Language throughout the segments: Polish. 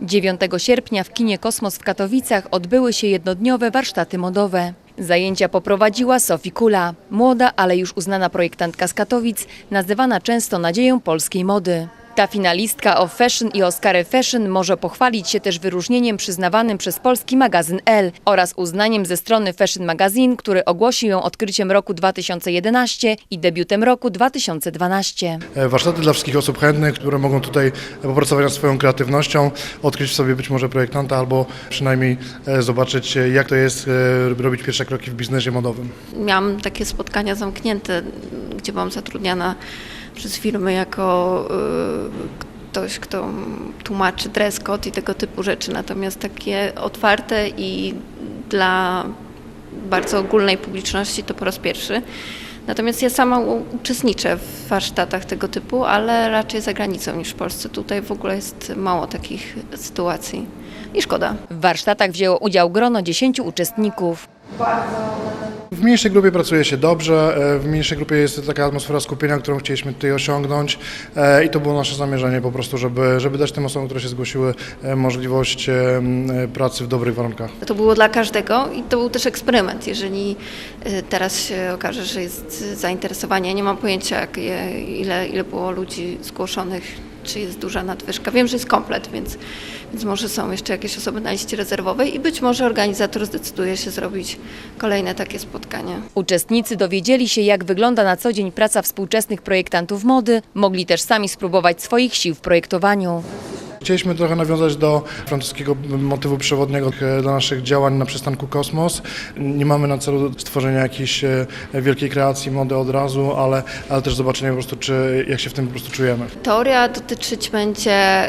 9 sierpnia w kinie Kosmos w Katowicach odbyły się jednodniowe warsztaty modowe. Zajęcia poprowadziła Sofii Kula, młoda, ale już uznana projektantka z Katowic, nazywana często nadzieją polskiej mody. Ta finalistka of Fashion i Oscary Fashion może pochwalić się też wyróżnieniem przyznawanym przez polski magazyn Elle oraz uznaniem ze strony Fashion Magazine, który ogłosił ją odkryciem roku 2011 i debiutem roku 2012. E, Warsztaty dla wszystkich osób chętnych, które mogą tutaj popracować nad swoją kreatywnością, odkryć w sobie być może projektanta albo przynajmniej e, zobaczyć e, jak to jest e, robić pierwsze kroki w biznesie modowym. Miałam takie spotkania zamknięte, gdzie byłam zatrudniana przez firmy jako y, ktoś, kto tłumaczy dress code i tego typu rzeczy. Natomiast takie otwarte i dla bardzo ogólnej publiczności to po raz pierwszy. Natomiast ja sama uczestniczę w warsztatach tego typu, ale raczej za granicą niż w Polsce. Tutaj w ogóle jest mało takich sytuacji i szkoda. W warsztatach wzięło udział grono 10 uczestników. W mniejszej grupie pracuje się dobrze, e, w mniejszej grupie jest taka atmosfera skupienia, którą chcieliśmy tutaj osiągnąć e, i to było nasze zamierzenie po prostu, żeby, żeby dać tym osobom, które się zgłosiły e, możliwość pracy w dobrych warunkach. To było dla każdego i to był też eksperyment. Jeżeli teraz się okaże, że jest zainteresowanie, nie mam pojęcia, jak je, ile, ile było ludzi zgłoszonych, czy jest duża nadwyżka. Wiem, że jest komplet, więc, więc może są jeszcze jakieś osoby na liście rezerwowej i być może organizator zdecyduje się zrobić kolejne takie spotkanie. Uczestnicy dowiedzieli się, jak wygląda na co dzień praca współczesnych projektantów mody, mogli też sami spróbować swoich sił w projektowaniu. Chcieliśmy trochę nawiązać do francuskiego motywu przewodniego e, dla naszych działań na przystanku Kosmos. Nie mamy na celu stworzenia jakiejś e, wielkiej kreacji mody od razu, ale, ale też zobaczenia po prostu, czy, jak się w tym po prostu czujemy. Teoria dotyczyć będzie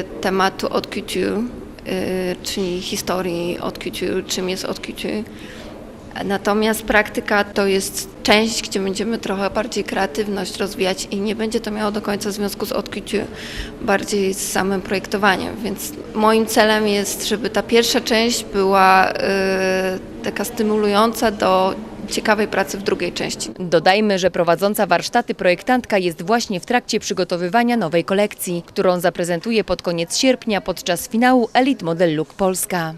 y, tematu haute couture, y, czyli historii haute couture, czym jest haute couture. Natomiast praktyka to jest część, gdzie będziemy trochę bardziej kreatywność rozwijać i nie będzie to miało do końca związku z couture, bardziej z samym projektowaniem. Więc moim celem jest, żeby ta pierwsza część była y, taka stymulująca do ciekawej pracy w drugiej części. Dodajmy, że prowadząca warsztaty projektantka jest właśnie w trakcie przygotowywania nowej kolekcji, którą zaprezentuje pod koniec sierpnia podczas finału Elite Model Look Polska.